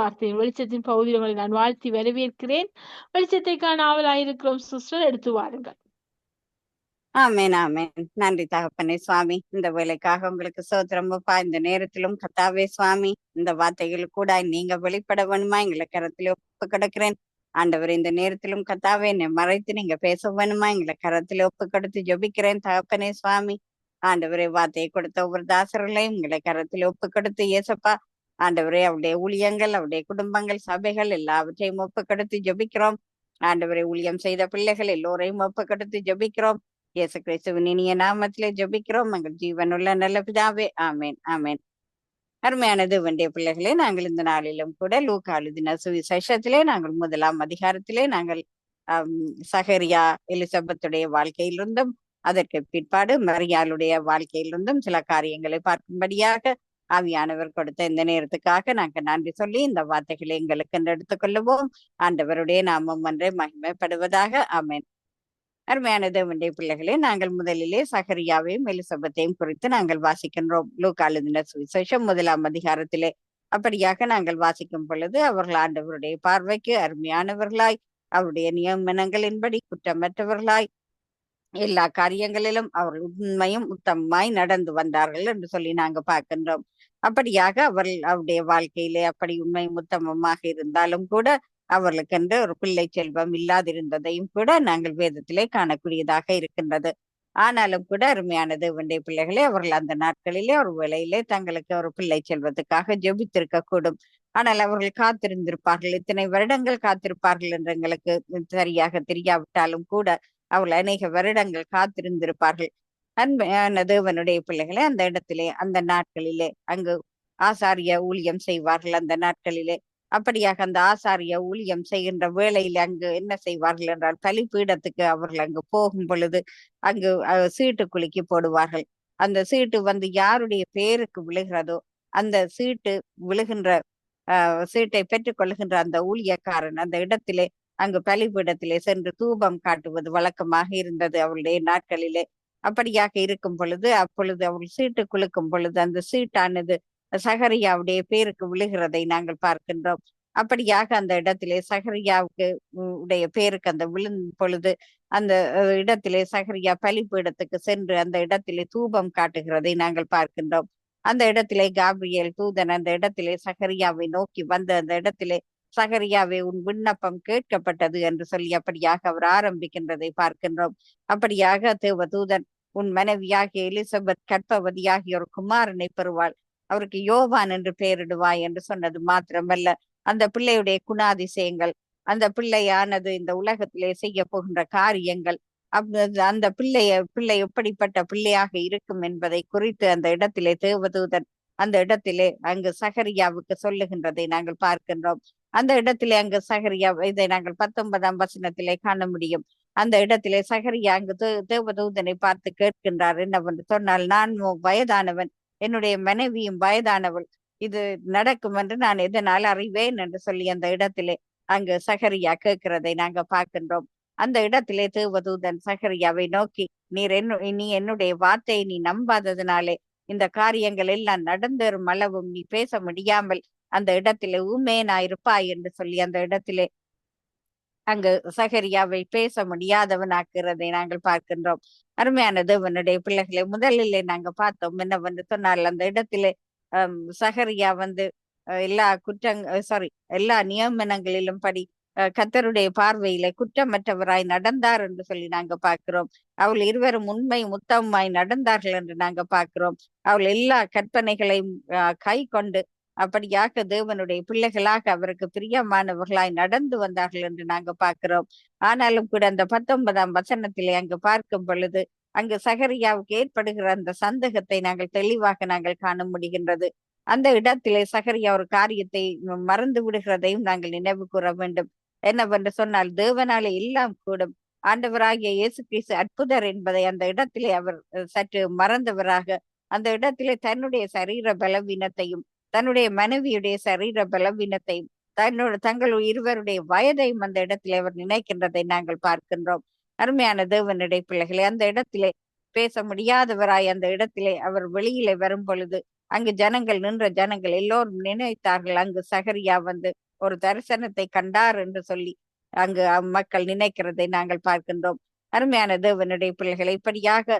வார்த்தையின் வெளிச்சத்தின் பகுதிகளை நான் வாழ்த்தி வரவேற்கிறேன். வெளிச்சத்தை காண ஆவலாயிருக்கிறோம் சிஸ்டர் எடுத்து வாருங்கள். ஆமேன் ஆமேன். நன்றி தகப்பனே சுவாமி. இந்த வேலைக்காக உங்களுக்கு சோத்திரமப்பா இந்த நேரத்திலும் கத்தாவே சுவாமி. இந்த வார்த்தைகள் கூட நீங்க வெளிப்பட வேணுமா? எங்களை கரத்துல ஒப்பு கிடக்கிறேன். ஆண்டவர் இந்த நேரத்திலும் கத்தாவே என்னை மறைத்து நீங்க பேச வேணுமா? எங்களை கரத்துல ஒப்பு கொடுத்து ஜொபிக்கிறேன் தகப்பனே சுவாமி. ஆண்டவரே வார்த்தையை கொடுத்த ஒவ்வொரு தாசர்களையும் உங்களை கரத்துல ஒப்பு கொடுத்து ஏசப்பா ஆண்டவரே அவருடைய ஊழியங்கள் அவருடைய குடும்பங்கள் சபைகள் எல்லாவற்றையும் ஒப்பு கொடுத்து ஜபிக்கிறோம். ஆண்டவரை ஊழியம் செய்த பிள்ளைகள் எல்லோரையும் ஒப்பு கொடுத்து ஜபிக்கிறோம். இயேசு கிறிஸ்துவின் இனிய நாமத்திலே ஜபிக்கிறோம். எங்கள் ஜீவனுள்ள நல்ல பிதாவே ஆமேன் ஆமேன். அருமையானது வண்டிய பிள்ளைகளே நாங்கள் இந்த நாளிலும் கூட லூக்கா சுவிசேஷத்திலே நாங்கள் முதலாம் அதிகாரத்திலே நாங்கள் சஹரியா எலிசபத்துடைய வாழ்க்கையிலிருந்தும் அதற்கு பிற்பாடு மரியாளுடைய வாழ்க்கையிலிருந்தும் சில காரியங்களை பார்க்கும்படியாக ஆவியானவர் கொடுத்த இந்த நேரத்துக்காக நாங்கள் நன்றி சொல்லி இந்த வார்த்தைகளை எங்களுக்கு எடுத்துக்கொள்ளுவோம் ஆண்டவருடைய நாமம் ஒன்றை மகிமைப்படுவதாக. அமேன் அருமையான தேவனுடைய பிள்ளைகளே நாங்கள் முதலிலே சகரியாவையும் எலிசபத்தையும் குறித்து நாங்கள் வாசிக்கின்றோம். லூக்காளுதின சுவிசேஷம் முதலாம் அதிகாரத்திலே. அப்படியாக நாங்கள் வாசிக்கும் பொழுது அவர்கள் ஆண்டவருடைய பார்வைக்கு அருமையானவர்களாய் அவருடைய நியமனங்களின்படி குற்றமற்றவர்களாய் எல்லா காரியங்களிலும் அவர்கள் உண்மையும் உத்தமமாய் நடந்து வந்தார்கள் என்று சொல்லி நாங்க பார்க்கின்றோம். அப்படியாக அவர்கள் அவருடைய வாழ்க்கையிலே அப்படி உண்மை உத்தமமாக இருந்தாலும் கூட அவர்களுக்கென்று ஒரு பிள்ளை செல்வம் இல்லாதிருந்ததையும் கூட நாங்கள் வேதத்திலே காணக்கூடியதாக இருக்கின்றது. ஆனாலும் கூட அருமையானது வெண்டை பிள்ளைகளே அவர்கள் அந்த நாட்களிலே ஒரு வேளையிலே தங்களுக்கு ஒரு பிள்ளை செல்வதற்காக ஜெபித்திருக்க கூடும் ஆனால் அவர்கள் காத்திருந்திருப்பார்கள். இத்தனை வருடங்கள் காத்திருப்பார்கள் என்று எங்களுக்கு சரியாக தெரியாவிட்டாலும் கூட அவர்கள் அநேக வருடங்கள் காத்திருந்திருப்பார்கள். அன்பையான தேவனுடைய பிள்ளைகளே அந்த இடத்திலே அந்த நாட்களிலே அங்கு ஆசாரிய ஊழியம் செய்வார்கள் அந்த நாட்களிலே. அப்படியாக அந்த ஆசாரிய ஊழியம் செய்கின்ற வேளையில் அங்கு என்ன செய்வார்கள் என்றால் பலிப்பீடத்துக்கு அவர்கள் அங்கு போகும் பொழுது அங்கு சீட்டு குலுக்கி போடுவார்கள். அந்த சீட்டு வந்து யாருடைய பேருக்கு விழுகிறதோ அந்த சீட்டு விழுகின்ற அஹ் சீட்டை பெற்றுக்கொள்கின்ற அந்த ஊழியக்காரன் அந்த இடத்திலே அங்கு பலிபீடத்திலே சென்று தூபம் காட்டுவது வழக்கமாக இருந்தது அவருடைய நாட்களிலே. அப்படியாக இருக்கும் பொழுது அப்பொழுது அவள் சீட்டு குலுக்கும் பொழுது அந்த சீட்டானது சஹரியாவுடைய பேருக்கு விழுகிறதை நாங்கள் பார்க்கின்றோம். அப்படியாக அந்த இடத்திலே சஹரியாவுக்கு உடைய பேருக்கு அந்த விழும் பொழுது அந்த இடத்திலே சகரியா பலிப்பீடத்துக்கு சென்று அந்த இடத்திலே தூபம் காட்டுகிறதை நாங்கள் பார்க்கின்றோம். அந்த இடத்திலே காபிரியல் தூதன் அந்த இடத்திலே சகரியாவை நோக்கி வந்த அந்த இடத்திலே சகரியாவே உன் விண்ணப்பம் கேட்கப்பட்டது என்று சொல்லி அப்படியாக அவர் ஆரம்பிக்கின்றதை பார்க்கின்றோம். அப்படியாக தேவதூதன் உன் மனைவியாகிய எலிசபெத் கற்பவதியாகிய ஒரு குமாரனை பெறுவாள். அவருக்கு யோவான் என்று பெயரிடுவாய் என்று சொன்னது மாத்திரமல்ல. அந்த பிள்ளையுடைய குணாதிசயங்கள் அந்த பிள்ளையானது இந்த உலகத்திலே செய்ய போகின்ற காரியங்கள் அந்த பிள்ளைய பிள்ளை எப்படிப்பட்ட பிள்ளையாக இருக்கும் என்பதை குறித்து அந்த இடத்திலே தேவதூதன் அந்த இடத்திலே அங்கு சகரியாவுக்கு சொல்லுகின்றதை நாங்கள் பார்க்கின்றோம். அந்த இடத்திலே அங்கு சகரியா இதை நாங்கள் பத்தொன்பதாம் வசனத்திலே காண முடியும். அந்த இடத்திலே சகரியா அங்கு தேவதூதனை பார்த்து கேட்கின்றார். என்னவென்று சொன்னால் நான் வயதானவன் என்னுடைய மனைவியும் வயதானவள். இது நடக்கும் என்று நான் எதனால் அறிவேன்? என்று சொல்லி அந்த இடத்திலே அங்கு சகரியா கேட்கிறதை நாங்க பார்க்கின்றோம். அந்த இடத்திலே தேவதூதன் சகரியாவை நோக்கி நீர் என்ன நீ என்னுடைய வார்த்தையை நீ நம்பாததுனாலே இந்த காரியங்கள் எல்லாம் நடந்தேறும் அளவும் நீ பேச முடியாமல் அந்த இடத்திலே ஊமேனா இருப்பாய் என்று சொல்லி அந்த இடத்திலே அங்கு சகரியாவை பேச முடியாதவனாக்குறதை நாங்கள் பார்க்கின்றோம். அருமையான தேவனுடைய பிள்ளைகளை முதலிலே நாங்க பார்த்தோம் என்னவென்று சொன்னால் அந்த இடத்திலே சகரியா வந்து எல்லா குற்றங்க சாரி எல்லா நியமனங்களிலும் படி கத்தருடைய பார்வையில குற்றமற்றவராய் நடந்தார் என்று சொல்லி நாங்க பார்க்கிறோம். அவள் இருவரும் உண்மை முத்தமாய் நடந்தார்கள் என்று நாங்க பார்க்கிறோம். அவள் எல்லா கற்பனைகளையும் கை கொண்டு அப்படியாக தேவனுடைய பிள்ளைகளாக அவருக்கு பிரியமானவர்களாய் நடந்து வந்தார்கள் என்று நாங்க பார்க்கிறோம். ஆனாலும் கூட அந்த பத்தொன்பதாம் வசனத்திலே அங்கு பார்க்கும் பொழுது அங்கு சகரியாவுக்கு ஏற்படுகிற அந்த சந்தேகத்தை நாங்கள் தெளிவாக நாங்கள் காண முடிகின்றது. அந்த இடத்திலே சகரியா ஒரு காரியத்தை மறந்து விடுகிறதையும் நாங்கள் நினைவு கூற வேண்டும். என்னவென்று சொன்னால் தேவனாலே எல்லாம் கூடும். ஆண்டவராகிய இயேசு கிறிஸ்து அற்புதர் என்பதை அந்த இடத்திலே அவர் சற்று மறந்தவராக அந்த இடத்திலே தன்னுடைய சரீர பலவீனத்தையும் தன்னுடைய மனைவியுடைய சரீர பலவீனத்தை தன்னோட தங்கள் இருவருடைய வயதையும் அந்த இடத்திலே அவர் நினைக்கின்றதை நாங்கள் பார்க்கின்றோம். அருமையான தேவனுடைய பிள்ளைகளை அந்த இடத்திலே பேச முடியாதவராய் அந்த இடத்திலே அவர் வெளியிலே வரும் பொழுது அங்கு ஜனங்கள் நின்ற ஜனங்கள் எல்லோரும் நினைத்தார்கள். அங்கு சகரியா வந்து ஒரு தரிசனத்தை கண்டார் என்று சொல்லி அங்கு மக்கள் நினைக்கிறதை நாங்கள் பார்க்கின்றோம். அருமையான தேவனுடைய பிள்ளைகளை இப்படியாக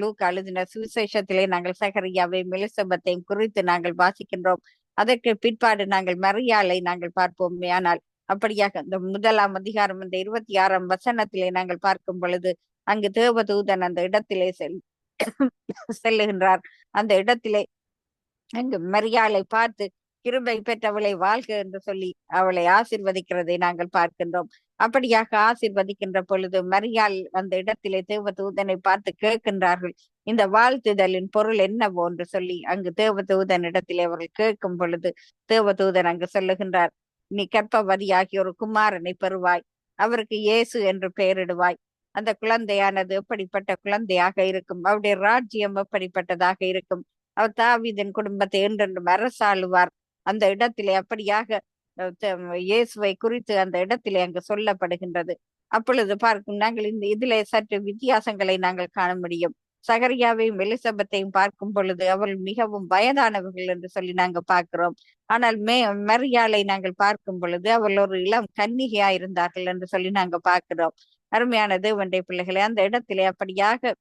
லூக் அழுதின சுவிசேஷத்திலே நாங்கள் சகரியாவையும் எலிசபெத்தையும் குறித்து நாங்கள் வாசிக்கின்றோம். அதற்கு பிற்பாடு நாங்கள் மரியாளை நாங்கள் பார்ப்போம். ஆனால் அப்படியாக இந்த முதலாம் அதிகாரம் இந்த இருபத்தி ஆறாம் வசனத்திலே நாங்கள் பார்க்கும் பொழுது அங்கு தேவதூதன் அந்த இடத்திலே செல் செல்லுகின்றார். அந்த இடத்திலே அங்கு மரியாளை பார்த்து கிருபை பெற்றவளை வாழ்க என்று சொல்லி அவளை ஆசிர்வதிக்கிறதை நாங்கள் பார்க்கின்றோம். அப்படியாக ஆசிர்வதிக்கின்ற பொழுது மரியால் அந்த இடத்திலே தேவதூதனை பார்த்து கேட்கின்றார்கள். இந்த வாழ்த்துதலின் பொருள் என்னவோ என்று சொல்லி அங்கு தேவதூதன் இடத்திலே அவர்கள் கேட்கும் பொழுது தேவதூதன் அங்கு சொல்லுகின்றார் நீ கற்பவதியாகி ஒரு குமாரனை பெறுவாய் அவருக்கு இயேசு என்று பெயரிடுவாய். அந்த குழந்தையானது எப்படிப்பட்ட குழந்தையாக இருக்கும்? அவருடைய ராஜ்யம் எப்படிப்பட்டதாக இருக்கும்? அவர் தாவிதன் குடும்பத்தை என்றென்றும் அரசாளுவார். அந்த இடத்திலே அப்படியாக இயேசுவை குறித்து அந்த இடத்திலே அங்கு சொல்லப்படுகின்றது. அப்பொழுது பார்க்கும் நாங்கள் இந்த இதிலே சற்று வித்தியாசங்களை நாங்கள் காண முடியும். சகரியாவையும் எலிசபெத்தையும் பார்க்கும் பொழுது அவள் மிகவும் வயதானவர்கள் என்று சொல்லி நாங்கள் பார்க்கிறோம். ஆனால் மே மரியாளை நாங்கள் பார்க்கும் பொழுது அவள் ஒரு இளம் கன்னிகையா இருந்தார்கள் என்று சொல்லி நாங்க பார்க்கிறோம். அருமையான தேவண்டை பிள்ளைகளை அந்த இடத்திலே அப்படியாக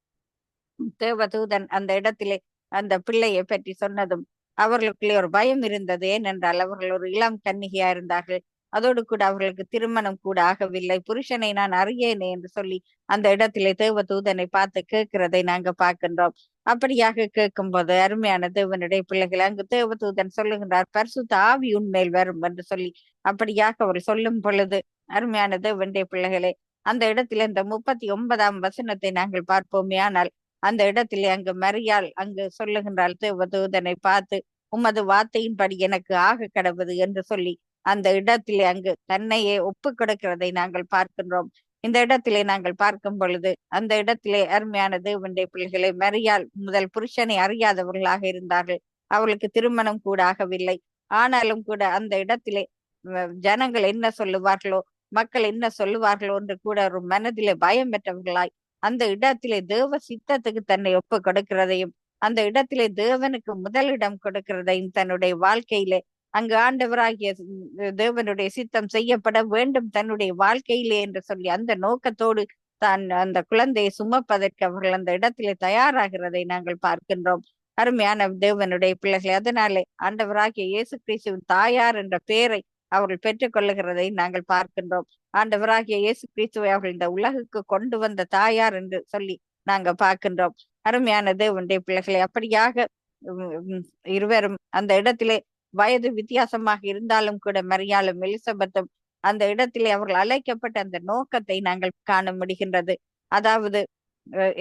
தேவதூதன் அந்த இடத்திலே அந்த பிள்ளையை பற்றி சொன்னதும் அவர்களுக்குள்ளே ஒரு பயம் இருந்தது. ஏனென்றால் அவர்கள் ஒரு இளம் கன்னிகையா இருந்தார்கள். அதோடு கூட அவர்களுக்கு திருமணம் கூட ஆகவில்லை. புருஷனை நான் அறியேனே என்று சொல்லி அந்த இடத்திலே தேவ தூதனை பார்த்து கேட்கிறதை நாங்க பார்க்கின்றோம். அப்படியாக கேட்கும் போது அருமையான தேவனுடைய பிள்ளைகள் அங்கு தேவ தூதன் சொல்லுகின்றார் பரிசுத்த ஆவி உண்மையில் வரும் என்று சொல்லி அப்படியாக அவர் சொல்லும் பொழுது அருமையான தேவனுடைய பிள்ளைகளே அந்த இடத்துல இந்த முப்பத்தி ஒன்பதாம் வசனத்தை நாங்கள் பார்ப்போமே. ஆனால் அந்த இடத்திலே அங்கு மரியாள் அங்கு சொல்லுகின்றால் தேவதூதனை பார்த்து உமது வார்த்தையின்படி எனக்கு ஆக கடவுது என்று சொல்லி அந்த இடத்திலே அங்கு தன்னையே ஒப்பு கொடுக்கிறதை நாங்கள் பார்க்கின்றோம். இந்த இடத்திலே நாங்கள் பார்க்கும் பொழுது அந்த இடத்திலே அருமையான தேவண்டை பிள்ளைகளை மரியாள் முதல் புருஷனை அறியாதவர்களாக இருந்தார்கள். அவளுக்கு திருமணம் கூட ஆகவில்லை. ஆனாலும் கூட அந்த இடத்திலே ஜனங்கள் என்ன சொல்லுவார்களோ மக்கள் என்ன சொல்லுவார்களோ என்று கூட ஒரு மனதிலே பயம் பெற்றவர்களாய் அந்த இடத்திலே தேவ சித்தத்துக்கு தன்னை ஒப்பு கொடுக்கிறதையும் அந்த இடத்திலே தேவனுக்கு முதலிடம் கொடுக்கிறதையும் தன்னுடைய வாழ்க்கையிலே அங்கு ஆண்டவராகிய தேவனுடைய சித்தம் செய்யப்பட வேண்டும் தன்னுடைய வாழ்க்கையிலே என்று சொல்லி அந்த நோக்கத்தோடு தான் அந்த குழந்தையை சுமப்பதற்கு அவர்கள் அந்த இடத்திலே தயாராகிறதை நாங்கள் பார்க்கின்றோம். அருமையான தேவனுடைய பிள்ளைகளை அதனாலே ஆண்டவராகிய இயேசு கிறிஸ்துவின் தாயார் என்ற பெயரை அவர்கள் பெற்றுக்கொள்ளுகிறதை நாங்கள் பார்க்கின்றோம். ஆண்டவராகிய இயேசு கிறிஸ்துவை அவர்கள் இந்த உலகுக்கு கொண்டு வந்த தாயார் என்று சொல்லி நாங்க பார்க்கின்றோம். அருமையான தேவனுடைய பிள்ளைகளை அப்படியாக இருவரும் அந்த இடத்திலே வயது வித்தியாசமாக இருந்தாலும் கூட மரியாலும் எலிசபெத்தும் அந்த இடத்திலே அவர்கள் அழைக்கப்பட்ட அந்த நோக்கத்தை நாங்கள் காண முடிகின்றது. அதாவது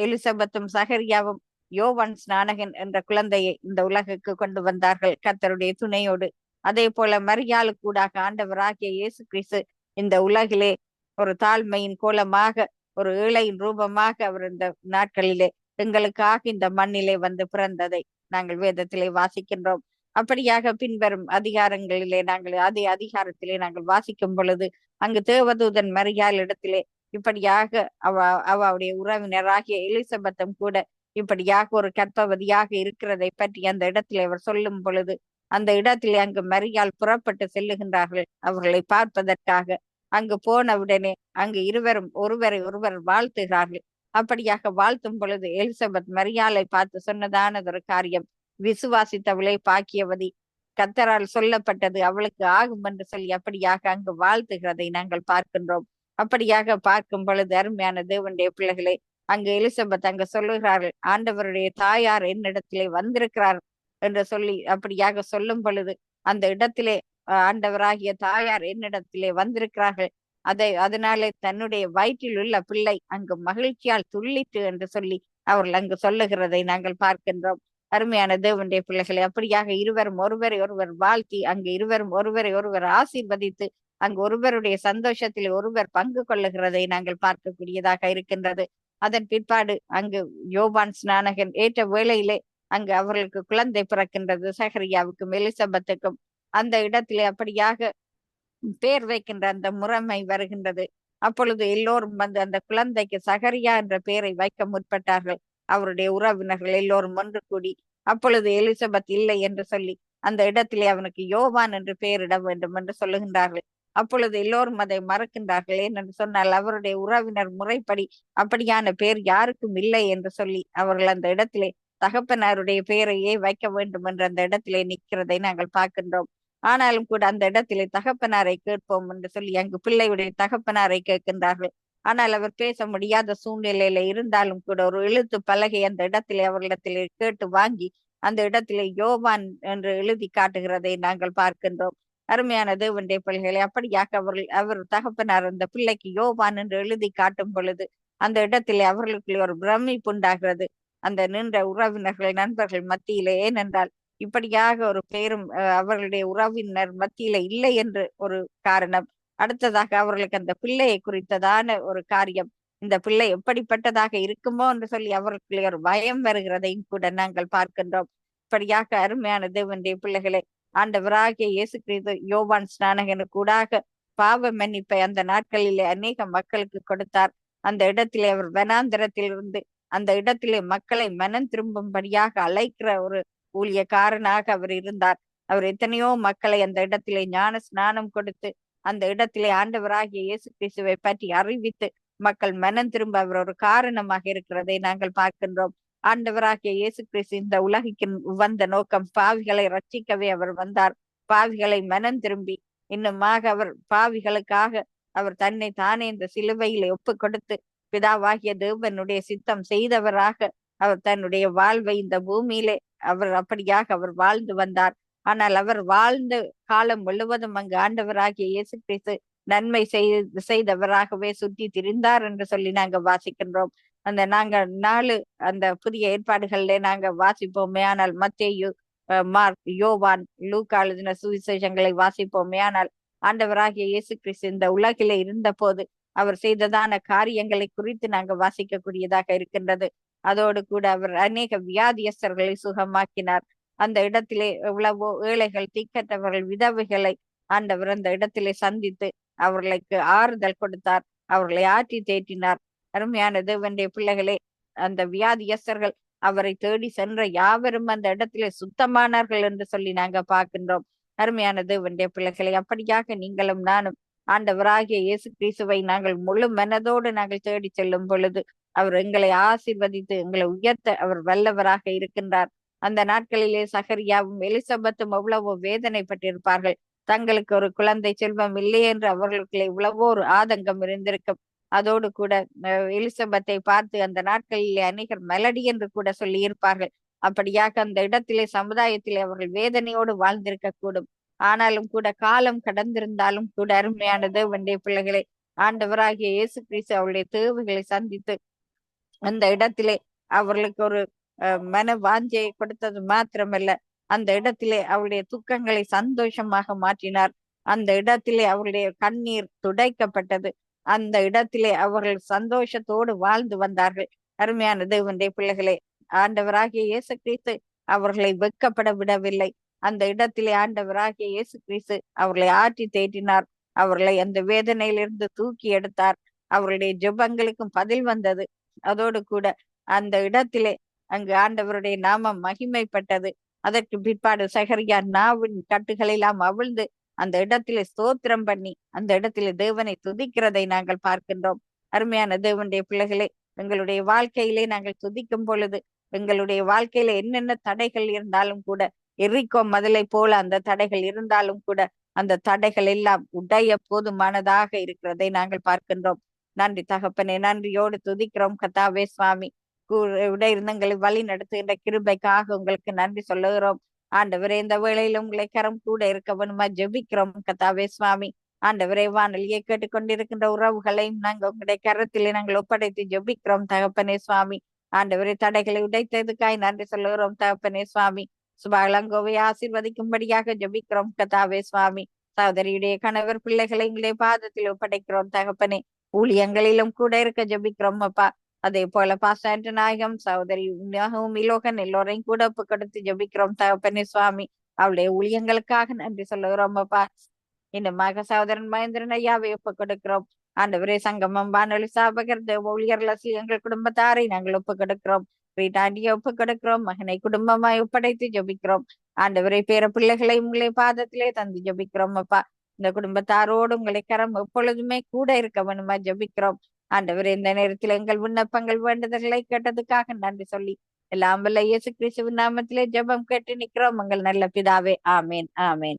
எலிசபெத்தும் சகரியாவும் யோவன் ஸ்நானகன் என்ற குழந்தையை இந்த உலகுக்கு கொண்டு வந்தார்கள். கத்தருடைய துணையோடு அதே போல மரியாளுக்கூடாக ஆண்டவராகிய இயேசு கிறிஸ்து இந்த உலகிலே ஒரு தாழ்மையின் கோலமாக ஒரு ஏழையின் ரூபமாக அவர் இந்த நாட்களிலே எங்களுக்காக இந்த மண்ணிலே வந்து பிறந்ததை நாங்கள் வேதத்திலே வாசிக்கின்றோம். அப்படியாக பின்வரும் அதிகாரங்களிலே நாங்கள் அதே அதிகாரத்திலே நாங்கள் வாசிக்கும் பொழுது அங்கு தேவதூதன் மரியாள் இடத்திலே இப்படியாக அவ அவளுடைய உறவினராகிய எலிசபெத்தும் கூட இப்படியாக ஒரு கற்பவதியாக இருக்கிறதை பற்றி அந்த இடத்திலே அவர் சொல்லும் பொழுது அந்த இடத்திலே அங்கு மரியால் புறப்பட்டு செல்லுகின்றார்கள். அவர்களை பார்ப்பதற்காக அங்கு போனவுடனே அங்கு இருவரும் ஒருவரை ஒருவர் வாழ்த்துகிறார்கள். அப்படியாக வாழ்த்தும் பொழுது எலிசபெத் மரியாலை பார்த்து சொன்னதானதொரு காரியம். விசுவாசித்தவளை பாக்கியவதி. கத்தரால் சொல்லப்பட்டது அவளுக்கு ஆகும் என்று சொல்லி அப்படியாக அங்கு வாழ்த்துகிறதை நாங்கள் பார்க்கின்றோம். அப்படியாக பார்க்கும் பொழுது அருமையான தேவனுடைய பிள்ளைகளை அங்கு எலிசபெத் அங்கு சொல்லுகிறார்கள் ஆண்டவருடைய தாயார் என்னிடத்திலே வந்திருக்கிறார். என்று சொல்லி அப்படியாக சொல்லும் பொழுது அந்த இடத்திலே ஆண்டவராகிய தாயார் என்னிடத்திலே வந்திருக்கிறார்கள். அதை அதனாலே தன்னுடைய வயிற்றில் உள்ள பிள்ளை அங்கு மகிழ்ச்சியால் துள்ளிட்டு என்று சொல்லி அவர்கள் அங்கு சொல்லுகிறதை நாங்கள் பார்க்கின்றோம். அருமையான தேவனுடைய பிள்ளைகளை அப்படியாக இருவரும் ஒருவரை ஒருவர் வாழ்த்தி அங்கு இருவரும் ஒருவரை ஒருவர் ஆசீர்வதித்து அங்கு ஒருவருடைய சந்தோஷத்தில் ஒருவர் பங்கு கொள்ளுகிறதை நாங்கள் பார்க்கக்கூடியதாக இருக்கின்றது. அதன் பிற்பாடு அங்கு யோபான் ஸ்நானகன் ஏற்ற வேளையிலே அங்கு அவர்களுக்கு குழந்தை பிறக்கின்றது சஹரியாவுக்கும் எலிசபெத்துக்கும் அந்த இடத்திலே அப்படியாக பேர் வைக்கின்ற அந்த முறைமை வருகின்றது. அப்பொழுது எல்லோரும் வந்து அந்த குழந்தைக்கு சகரியா என்ற பெயரை வைக்க முற்பட்டார்கள். அவருடைய உறவினர்கள் எல்லோரும் ஒன்று கூடி அப்பொழுது எலிசபெத் இல்லை என்று சொல்லி அந்த இடத்திலே அவனுக்கு யோவான் என்று பெயரிட வேண்டும் என்று சொல்லுகின்றார்கள். அப்பொழுது எல்லோரும் அதை மறக்கின்றார்கள். ஏனென்று சொன்னால் அவருடைய உறவினர் முறைப்படி அப்படியான பெயர் யாருக்கும் இல்லை என்று சொல்லி அவர்கள் அந்த இடத்திலே தகப்பனாருடைய பெயரையே வைக்க வேண்டும் என்று அந்த இடத்திலே நிற்கிறதை நாங்கள் பார்க்கின்றோம். ஆனாலும் கூட அந்த இடத்திலே தகப்பனாரை கேட்போம் என்று சொல்லி அங்கு பிள்ளையுடைய தகப்பனாரை கேட்கின்றார்கள். ஆனால் அவர் பேச முடியாத சூழ்நிலையில இருந்தாலும் கூட ஒரு எழுத்து பலகை அந்த இடத்திலே அவர்களிடத்திலே கேட்டு வாங்கி அந்த இடத்திலே யோவான் என்று எழுதி காட்டுகிறதை நாங்கள் பார்க்கின்றோம். அருமையான தேவனுடைய பிள்ளைகளை அப்படியாக அவர்கள் அவர் தகப்பனார் அந்த பிள்ளைக்கு யோவான் என்று எழுதி காட்டும் பொழுது அந்த இடத்திலே அவர்களுக்குள்ளே ஒரு பிரமிப்பு உண்டாகிறது. அந்த நின்ற உறவினர்கள் நண்பர்கள் மத்தியிலே ஏனென்றால் இப்படியாக ஒரு பேரும் அவர்களுடைய உறவினர் மத்தியில இல்லை என்று ஒரு காரணம். அடுத்ததாக அவர்களுக்கு அந்த பிள்ளையை குறித்ததான ஒரு காரியம். இந்த பிள்ளை எப்படிப்பட்டதாக இருக்குமோ என்று சொல்லி அவர்களுக்கு ஒரு பயம் வருகிறதையும் கூட நாங்கள் பார்க்கின்றோம். இப்படியாக அருமையான தேவனுடைய பிள்ளைகளை ஆண்டவராகிய இயேசு கிறிஸ்து யோவான் ஸ்நானகனுக்கு கூடாக பாவ மன்னிப்பை அந்த நாட்களிலே அநேக மக்களுக்கு கொடுத்தார். அந்த இடத்திலே அவர் வனாந்திரத்திலிருந்து அந்த இடத்திலே மக்களை மனம் திரும்பும்படியாக அழைக்கிற ஒரு ஊழியக்காரனாக அவர் இருந்தார். அவர் எத்தனையோ மக்களை அந்த இடத்திலே ஞான ஸ்நானம் கொடுத்து அந்த இடத்திலே ஆண்டவராகிய இயேசு கிறிஸ்துவை பற்றி அறிவித்து மக்கள் மனம் திரும்ப அவர் ஒரு காரணமாக இருக்கிறதை நாங்கள் பார்க்கின்றோம். ஆண்டவராகிய இயேசு கிறிஸ்து இந்த உலகிற்கு வந்த நோக்கம் பாவிகளை ரட்சிக்கவே அவர் வந்தார். பாவிகளை மனம் திரும்பி இன்னுமாக அவர் பாவிகளுக்காக அவர் தன்னை தானே இந்த சிலுவையில் ஒப்பு கொடுத்து பிதாவாகிய தேவனுடைய சித்தம் செய்தவராக அவர் தன்னுடைய வாழ்வை இந்த பூமியிலே அவர் அப்படியாக அவர் வாழ்ந்து வந்தார். ஆனால் அவர் வாழ்ந்த காலம் முழுவதும் அங்கு ஆண்டவராகிய இயேசு கிறிஸ்து நன்மை செய்து செய்தவராகவே சுற்றி திரிந்தார் என்று சொல்லி நாங்க வாசிக்கின்றோம். அந்த நாங்க நாலு அந்த புதிய ஏற்பாடுகள்ல நாங்க வாசிப்போமே. ஆனால் மத்தேயு மார்க் யோவான் லூக்கா எழுதின சுவிசேஷங்களை வாசிப்போமே. ஆனால் ஆண்டவராகிய இயேசு கிறிஸ்து இந்த உலகிலே இருந்த போது அவர் செய்ததான காரியங்களை குறித்து நாங்க வாசிக்கக்கூடியதாக இருக்கின்றது. அதோடு கூட அவர் அநேக வியாதியஸ்தர்களை சுகமாக்கினார். அந்த இடத்திலே எவ்வளவோ ஏழைகள் திக்கற்றவர்கள் விதவைகளை ஆண்டவர் அந்த இடத்திலே சந்தித்து அவர்களுக்கு ஆறுதல் கொடுத்தார். அவர்களை ஆற்றி தேற்றினார். அருமையான தேவனுடைய பிள்ளைகளே அந்த வியாதியஸ்தர்கள் அவரை தேடி சென்ற யாவரும் அந்த இடத்திலே சுத்தமானார்கள் என்று சொல்லி நாங்க பார்க்கின்றோம். அருமையான தேவனுடைய பிள்ளைகளை அப்படியாக நீங்களும் நானும் ஆண்டவராகிய இயேசு கிறிஸ்துவை நாங்கள் முழு மனதோடு நாங்கள் தேடி செல்லும் பொழுது அவர் எங்களை ஆசிர்வதித்து எங்களை உயர்த்த அவர் வல்லவராக இருக்கின்றார். அந்த நாட்களிலே சகரியாவும் எலிசபெத்தும் எவ்வளவோ வேதனைப்பட்டிருப்பார்கள். தங்களுக்கு ஒரு குழந்தை செல்வம் இல்லை என்று அவர்களுக்குள்ளே இவ்வளவோ ஒரு ஆதங்கம் இருந்திருக்கும். அதோடு கூட எலிசபத்தை பார்த்து அந்த நாட்களிலே அநேகர் மெலடி என்று கூட சொல்லி இருப்பார்கள் அப்படியாக அந்த இடத்திலே சமுதாயத்திலே அவர்கள் வேதனையோடு வாழ்ந்திருக்க கூடும் ஆனாலும் கூட காலம் கடந்திருந்தாலும் கூட அருமையான வண்டிய பிள்ளைகளை. ஆண்டவராகிய இயேசு கிறிஸ்து அவருடைய தேவைகளை சந்தித்து அந்த இடத்திலே அவர்களுக்கு ஒரு மன வாஞ்சையை கொடுத்தது மாத்திரமல்ல. அந்த இடத்திலே அவருடைய துக்கங்களை சந்தோஷமாக மாற்றினார். அந்த இடத்திலே அவருடைய கண்ணீர் துடைக்கப்பட்டது. அந்த இடத்திலே அவர்கள் சந்தோஷத்தோடு வாழ்ந்து வந்தார்கள். அருமையான தேவனுடைய பிள்ளைகளே ஆண்டவராகிய இயேசு கிறிஸ்து அவர்களை வெக்கப்பட விடவில்லை. அந்த இடத்திலே ஆண்டவராகிய இயேசு கிறிஸ்து அவர்களை ஆற்றி தேற்றினார். அவர்களை அந்த வேதனையிலிருந்து தூக்கி எடுத்தார். அவருடைய ஜெபங்களுக்கும் பதில் வந்தது. அதோடு கூட அந்த இடத்திலே அங்கு ஆண்டவருடைய நாமம் மகிமைப்பட்டது. அதற்கு பிற்பாடு சகரியா நாவின் கட்டுகளெல்லாம் அவிழ்ந்து அந்த இடத்திலே ஸ்தோத்திரம் பண்ணி அந்த இடத்திலே தேவனை துதிக்கிறதை நாங்கள் பார்க்கின்றோம். அருமையான தேவனுடைய பிள்ளைகளே எங்களுடைய வாழ்க்கையிலே நாங்கள் துதிக்கும் பொழுது எங்களுடைய வாழ்க்கையில என்னென்ன தடைகள் இருந்தாலும் கூட எரிக்கோ மதலை போல அந்த தடைகள் இருந்தாலும் கூட அந்த தடைகள் எல்லாம் உடைய போதுமானதாக இருக்கிறதை நாங்கள் பார்க்கின்றோம். நன்றி தகப்பனே நன்றியோடு துதிக்கிறோம் கதாவே சுவாமி. இருந்தங்களை வழி நடத்துகின்ற கிருபைக்காக உங்களுக்கு நன்றி சொல்லுகிறோம். ஆண்டவரே இந்த வேளையில உங்களை கரம் கூட இருக்க வேணுமா? ஜெபிக்கிறோம் கதாவே சுவாமி. ஆண்டவரே வானொலியை கேட்டுக்கொண்டிருக்கின்ற உறவுகளையும் நாங்க உங்களுடைய கரத்திலே நாங்கள் ஒப்படைத்து ஜெபிக்கிறோம் தகப்பனே சுவாமி. ஆண்டவரே தடைகளை உடைத்ததுக்காய் நன்றி சொல்லுகிறோம் தகப்பனே சுவாமி. சுபாலங்கோவை ஆசிர்வதிக்கும்படியாக ஜபிக்கிறோம். கதாவே சுவாமி சகோதரியுடைய கணவர் பிள்ளைகளை எங்களை பாதத்தில் ஒப்படைக்கிறோம். தகப்பனே ஊழியங்களிலும் கூட இருக்க ஜபிக்கிறோம் அப்பா. அதே போல பாஸ்டாண்ட் நாயகம் சகோதரி இலோகன் எல்லோரையும் கூட ஒப்பு கொடுத்து ஜபிக்கிறோம். தகப்பனே சுவாமி அவளுடைய ஊழியங்களுக்காக நன்றி சொல்லுகிறோம் அப்பா. இன்னமாக சகோதரன் மகேந்திரன் ஐயாவை ஒப்பு கொடுக்கிறோம் ஆண்டவரே சங்கமம் வானொலி சாபகர் தேவ ஊழியர்கள் எங்கள் குடும்பத்தாரை நாங்கள் ஒப்பு கொடுக்கிறோம் வீட்டாண்டியை ஒப்பு கொடுக்கிறோம் மகனை குடும்பமாய் ஒப்படைத்து ஜெபிக்கிறோம். ஆண்டவரை பேர பிள்ளைகளை உங்களை பாதத்திலே தந்து ஜபிக்கிறோம் அப்பா. இந்த குடும்பத்தாரோடு உங்களை கரம் எப்பொழுதுமே கூட இருக்க வேணுமா ஜெபிக்கிறோம். ஆண்டவர் இந்த நேரத்தில் எங்கள் விண்ணப்பங்கள் வேண்டுதல்களை கேட்டதுக்காக நன்றி சொல்லி எல்லாம் வல்ல இயேசு கிறிஸ்துவின் நாமத்திலே ஜெபம் கேட்டு நிக்கிறோம் உங்கள் நல்ல பிதாவே ஆமேன் ஆமேன்.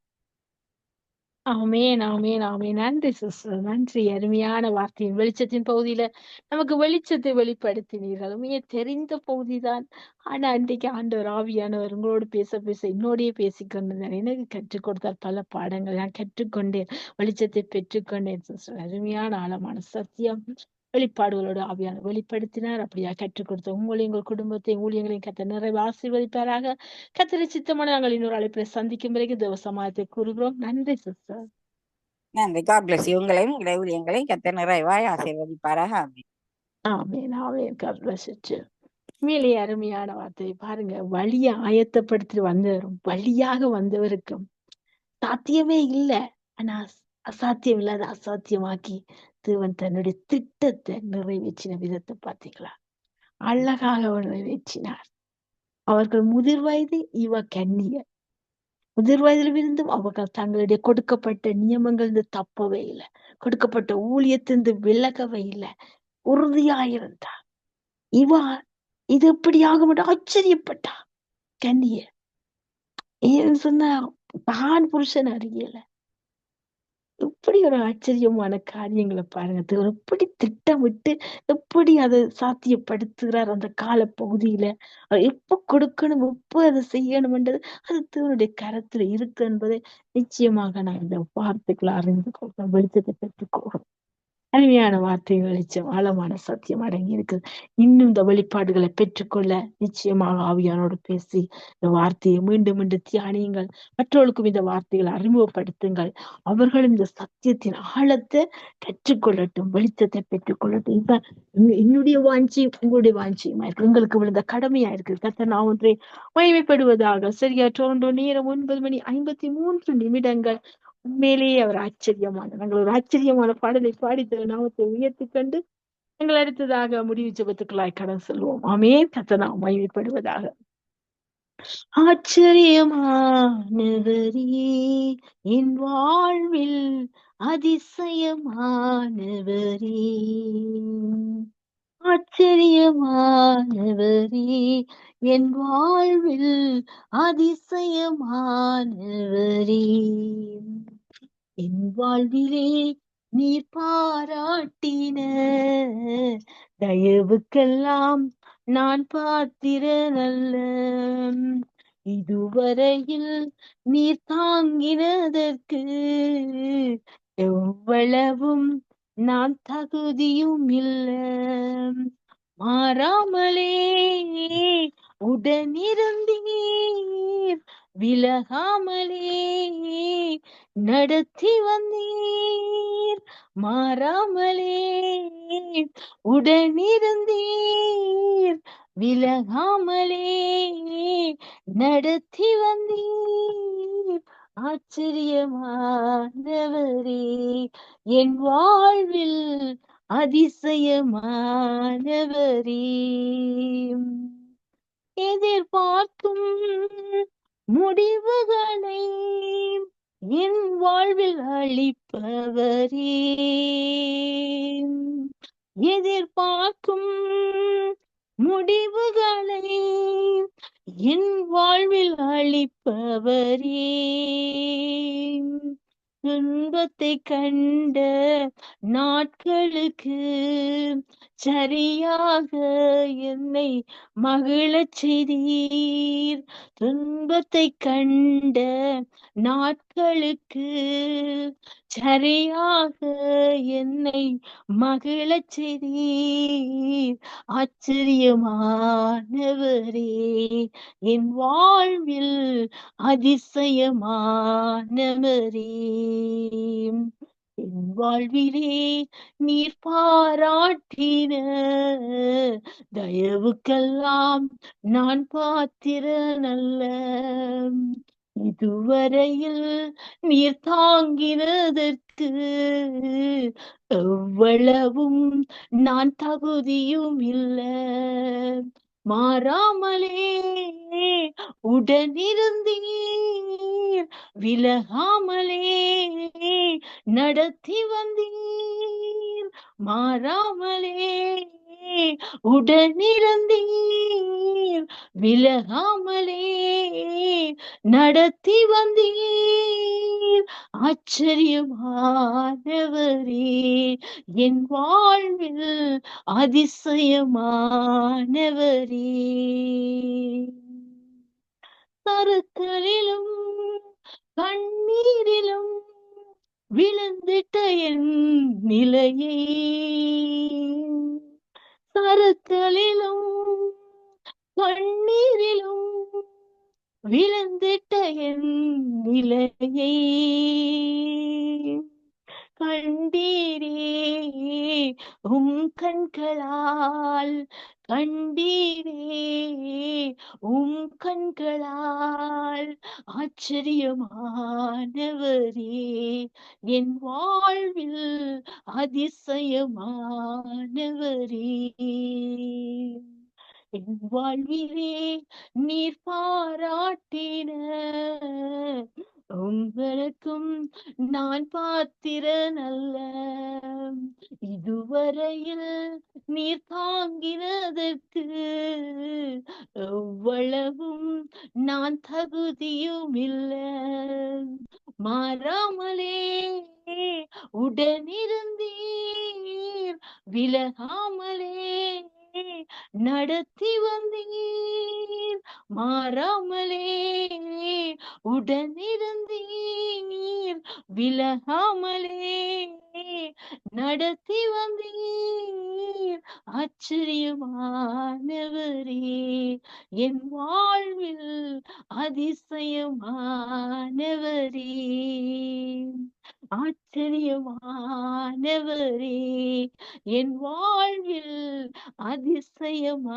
ஆமேன் ஆமேன் ஆமேன். நன்றி சிஸ்டர் நன்றி. அருமையான வார்த்தையின் வெளிச்சத்தின் பகுதியில நமக்கு வெளிச்சத்தை வெளிப்படுத்தினீர்கள். உண்மையே தெரிந்த பகுதிதான் ஆனா அன்றைக்கு ஆண்டவர் ஆவியானவர் உங்களோடு பேச பேச என்னோடயே பேசிக்கொண்டிருந்தார். எனக்கு கற்றுக் கொடுத்தார். பல பாடங்கள் நான் கற்றுக்கொண்டேன். வெளிச்சத்தை பெற்றுக்கொண்டேன் சிஸ்டர் அருமையான ஆழமான சத்தியம். வெளிப்பாடுகளோடு ஆவியான வெளிப்படுத்தினார். அப்படியா கற்றுக் கொடுத்த உங்களையும் உங்கள் குடும்பத்தையும் ஊழியங்களையும் கத்த நிறைவு ஆசீர்வதிப்பாராக. கத்திர சித்தமான நாங்கள் இன்னொரு அழைப்பில் சந்திக்கும் வரைக்கும் தேவ சமாதத்தை கூறுகிறோம். நன்றி சிஸ்டர். நன்றி. காட் பிளஸ் உங்களையும் உங்களுடைய ஊழியங்களையும் கத்த நிறைவாய் ஆசீர்வதிப்பாராக. ஆமேன். ஆமேன் you too. உண்மையிலேயே அருமையான வார்த்தை பாருங்க. வழியை ஆயத்தப்படுத்தி வந்தவரும் வழியாக வந்தவருக்கும் சாத்தியமே இல்லை. ஆனா அசாத்தியம் இல்லாத அசாத்தியமாக்கி தேவன் தன்னுடைய திட்டத்தை நிறைவேற்றின விதத்தை பார்த்தீங்களா? அழகாக அவர் நிறைவேற்றினார். அவர்கள் முதிர் வயது இவ கன்னியர் முதிர் வயதிலிருந்தும் அவர்கள் தங்களுடைய கொடுக்கப்பட்ட நியமங்கள் தப்பவே இல்லை. கொடுக்கப்பட்ட ஊழியத்திலிருந்து விலகவே இல்லை. உறுதியாயிருந்தார் இவ இது எப்படி ஆகும் ஆச்சரியப்பட்டா கன்னிய ஏன்னு சொன்னா தான் புருஷன் அறியல. இப்படி ஒரு ஆச்சரியமான காரியங்களை பாருங்க. தேவன் எப்படி திட்டமிட்டு எப்படி அதை சாத்தியப்படுத்துகிறார் அந்த கால பகுதியில எப்ப கொடுக்கணும் எப்ப அதை செய்யணும்ன்றது அது தேவனுடைய கரத்துல இருக்கு என்பதை நிச்சயமாக நான் இந்த வார்த்தைகளை அறிந்து கொள்கிறோம் வெளிச்சத்தை பெற்றுக்கொள்கிறோம் அருமையான வார்த்தை வெளிச்சம் ஆழமான சத்தியம் அடங்கி இருக்குது. இன்னும் இந்த வெளிப்பாடுகளை பெற்றுக்கொள்ள நிச்சயமாக ஆவியானோடு பேசி இந்த வார்த்தையை மீண்டும் மீண்டும் தியானியுங்கள். மற்றவர்களுக்கும் இந்த வார்த்தைகளை அறிமுகப்படுத்துங்கள். அவர்களும் இந்த சத்தியத்தின் ஆழத்தை கற்றுக்கொள்ளட்டும் வெளிச்சத்தை பெற்றுக்கொள்ளட்டும். இப்ப என்னுடைய வாஞ்சி உங்களுடைய வாஞ்சியுமா இருக்கு? உங்களுக்கு விழுந்த கடமையா இருக்கு? கத்த நான் ஒன்றை மகிமைப்படுவதாக. சரியா டோண்டோ நேரம் ஒன்பது மணி ஐம்பத்தி மூன்று நிமிடங்கள். உண்மையிலேயே அவர் ஆச்சரியமான நாங்கள் ஒரு ஆச்சரியமான பாடலை பாடி நாமத்தை உயர்த்தி கண்டு நாங்கள் அடுத்ததாக முடிவு ஜபத்துக்களாய் கடன் செல்வோம். ஆமே கத்தனா நாம் மகிமைப்படுவதாக. ஆச்சரியமானவரே என் வாழ்வில் அதிசயமானவரே. ஆச்சரியமானவரே என் வாழ்வில் அதிசயமானவரே. என் வாழ்விலே நீர் பாராட்டின தயவுக்கெல்லாம் நான் பாத்திரனல்ல. இதுவரையில் நீர் தாங்கினதற்கு எவ்வளவும் நான் தகுதியும் இல்ல. மாறாமலே உடனிருந்தீர் விலகாமலே நடத்தி வந்தீர் மாறாமலே உடனிருந்தீர் விலகாமலே நடத்தி வந்தீர். ஆச்சரியமானவரே என் வாழ்வில் அதிசயமானவரே. எதிர்பார்க்கும் முடிவுகளை என் வாழ்வில் அளிப்பவரே. எதிர்பார்க்கும் முடிவுகளை என் வாழ்வில் அளிப்பவரே. துன்பத்தை கண்ட நாட்களுக்கு சரியாக என்னை மகிழச் செய்தீர். துன்பத்தை கண்ட நாட்களுக்கு சரியாக என்னை மகிழச் செய்தீர். ஆச்சரியமானவரே என் வாழ்வில் அதிசயமானவரே. என் வாழ்விலே நீர் பாராட்டின தயவுக்கெல்லாம் நான் பாத்திர நல்ல இதுவரையில் நீர் தாங்கினதற்கு எவ்வளவும் நான் தகுதியும் இல்லை. மாறாமலே உடனிருந்தீர் விலகாமலே நடத்தி வந்தீர். மாறாமலே உடனிருந்தீர் விலகாமலே நடத்தி வந்தீர். ஆச்சரியமானவரே என் வாழ்வில் அதிசயமானவரே. கருக்களிலும் கண்ணீரிலும் விழுந்திட்ட என் நிலையே. கருக்களிலும் கண்ணீரிலும் விழுந்துட்ட என் நிலையை கண்டீரே. உம் கண்களால் கண்டீரே. உம் கண்களால் ஆச்சரியமானவரே. என் வாழ்வில் அதிசயமானவரே. என் வாழ்விலே நீர் பாராட்டின. உங்களுக்கும் நான் பாத்திரன் அல்ல இதுவரையில் நீர் தாங்கினதற்கு எவ்வளவும் நான் தகுதியும் இல்லை மாறாமலே உடனிருந்தீர் விலகாம நடத்தி வந்தீர் மாறாமலே உடனிருந்தீர் விலகாமலே நடத்தி வந்தீர். ஆச்சரியமானவரே என் வாழ்வில் அதிசயமானவரே. ஆச்சரியமானவரே என் வாழ்வில் அதிசயமானவரே.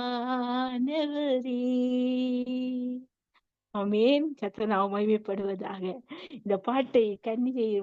அமேன் கத்த நாம் மகிமைப்படுவதாக. இந்த பாட்டை கன்னிகை